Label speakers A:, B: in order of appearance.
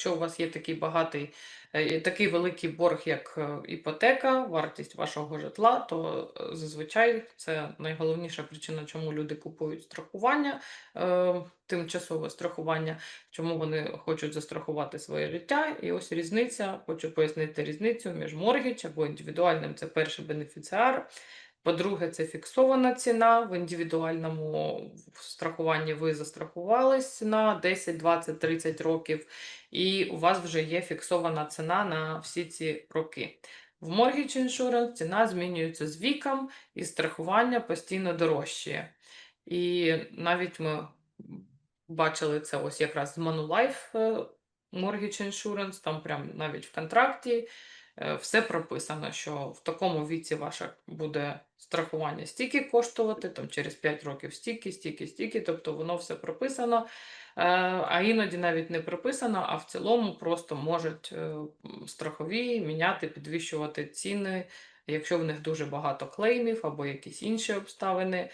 A: якщо у вас є такий багатий, е, такий великий борг, як е, іпотека, вартість вашого житла, то е, зазвичай це найголовніша причина, чому люди купують страхування, тимчасове страхування, чому вони хочуть застрахувати своє життя. І ось різниця, хочу пояснити різницю між моргідж або індивідуальним це перший бенефіціар. По-друге, це фіксована ціна. В індивідуальному страхуванні ви застрахувались на 10, 20, 30 років, і у вас вже є фіксована ціна на всі ці роки. В Mortgage Insurance ціна змінюється з віком, і страхування постійно дорожчає. І навіть ми бачили це ось якраз з Manulife е, Mortgage Insurance, там прям навіть в контракті все прописано, що в такому віці ваше буде страхування стільки коштувати, там через 5 років стільки, стільки, стільки, тобто воно все прописано. Е, А іноді навіть не прописано, а в цілому просто можуть е, страхові міняти, підвищувати ціни, якщо в них дуже багато клеймів або якісь інші обставини.